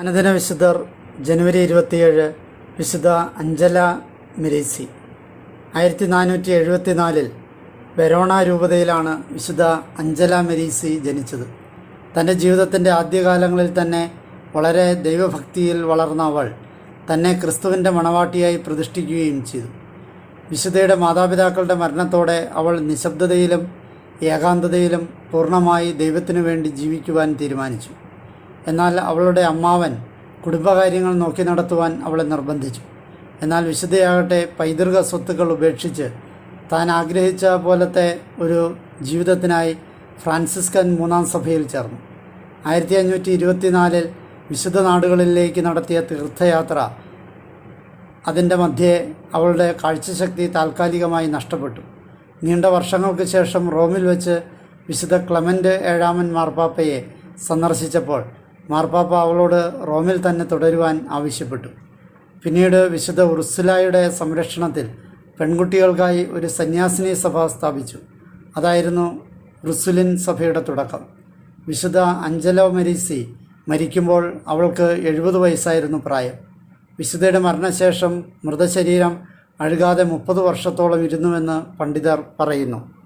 അനുദിന വിശുദ്ധർ ജനുവരി ഇരുപത്തിയേഴ് വിശുദ്ധ അഞ്ജല മെരീസി. ആയിരത്തി നാനൂറ്റി എഴുപത്തിനാലിൽ വെരോണ രൂപതയിലാണ് വിശുദ്ധ അഞ്ജല മെരീസി ജനിച്ചത്. തന്റെ ജീവിതത്തിന്റെ ആദ്യകാലങ്ങളിൽ തന്നെ വളരെ ദൈവഭക്തിയിൽ വളർന്ന അവൾ തന്നെ ക്രിസ്തുവിന്റെ മണവാട്ടിയായി പ്രതിഷ്ഠിക്കുകയും ചെയ്തു. വിശുദ്ധയുടെ മാതാപിതാക്കളുടെ മരണത്തോടെ അവൾ നിശബ്ദതയിലും ഏകാന്തതയിലും പൂർണമായി ദൈവത്തിനു വേണ്ടി ജീവിക്കുവാൻ തീരുമാനിച്ചു. എന്നാൽ അവളുടെ അമ്മാവൻ കുടുംബകാര്യങ്ങൾ നോക്കി നടത്തുവാൻ അവളെ നിർബന്ധിച്ചു. എന്നാൽ വിശുദ്ധയാകട്ടെ പൈതൃക സ്വത്തുക്കൾ ഉപേക്ഷിച്ച് താൻ ആഗ്രഹിച്ച പോലത്തെ ഒരു ജീവിതത്തിനായി ഫ്രാൻസിസ്കൻ മൂന്നാം സഭയിൽ ചേർന്നു. ആയിരത്തി അഞ്ഞൂറ്റി ഇരുപത്തിനാലിൽ വിശുദ്ധ നാടുകളിലേക്ക് നടത്തിയ തീർത്ഥയാത്ര അതിന്റെ മധ്യേ അവളുടെ കാഴ്ചശക്തി താൽക്കാലികമായി നഷ്ടപ്പെട്ടു. നീണ്ട വർഷങ്ങൾക്ക് ശേഷം റോമിൽ വെച്ച് വിശുദ്ധ ക്ലമന്റ് ഏഴാമൻ മാർപ്പാപ്പയെ സന്ദർശിച്ചപ്പോൾ മാർപ്പാപ്പ അവളോട് റോമിൽ തന്നെ തുടരുവാൻ ആവശ്യപ്പെട്ടു. പിന്നീട് വിശുദ്ധ ഉർസുലായുടെ സംരക്ഷണത്തിൽ പെൺകുട്ടികൾക്കായി ഒരു സന്യാസിനി സഭ സ്ഥാപിച്ചു. അതായിരുന്നു റുസുലിൻ സഭയുടെ തുടക്കം. വിശുദ്ധ അഞ്ചലോ മെരീസി മരിക്കുമ്പോൾ അവൾക്ക് എഴുപത് വയസ്സായിരുന്നു പ്രായം. വിശുദ്ധയുടെ മരണശേഷം മൃതശരീരം അഴുകാതെ മുപ്പത് വർഷത്തോളം ഇരുന്നുവെന്ന് പണ്ഡിതർ പറയുന്നു.